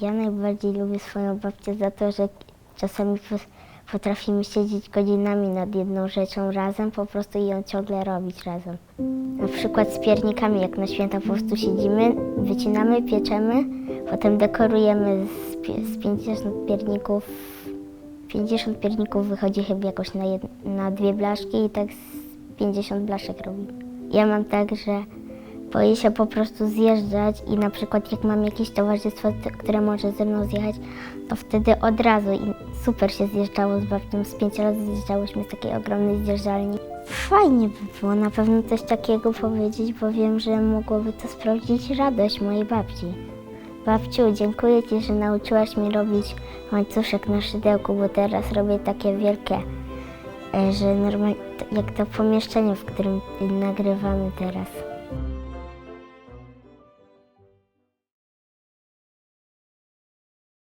Ja najbardziej lubię swoją babcię za to, że czasami po- potrafimy siedzieć godzinami nad jedną rzeczą razem, po prostu i ją ciągle robić razem. Na przykład z piernikami, jak na święta po prostu siedzimy, wycinamy, pieczemy, potem dekorujemy z, z 50 pierników. 50 pierników wychodzi chyba jakoś na, jed, na dwie blaszki i tak z 50 blaszek robimy. Ja mam tak, że boję się po prostu zjeżdżać i na przykład jak mam jakieś towarzystwo, które może ze mną zjechać, to wtedy od razu i super się zjeżdżało z babcią. Z pięć razy zjeżdżałyśmy z takiej ogromnej zjeżdżalni. Fajnie by było na pewno coś takiego powiedzieć, bo wiem, że mogłoby to sprawdzić radość mojej babci. Babciu, dziękuję Ci, że nauczyłaś mnie robić łańcuszek na szydełku, bo teraz robię takie wielkie, e, że normalnie jak to pomieszczenie, w którym nagrywamy teraz.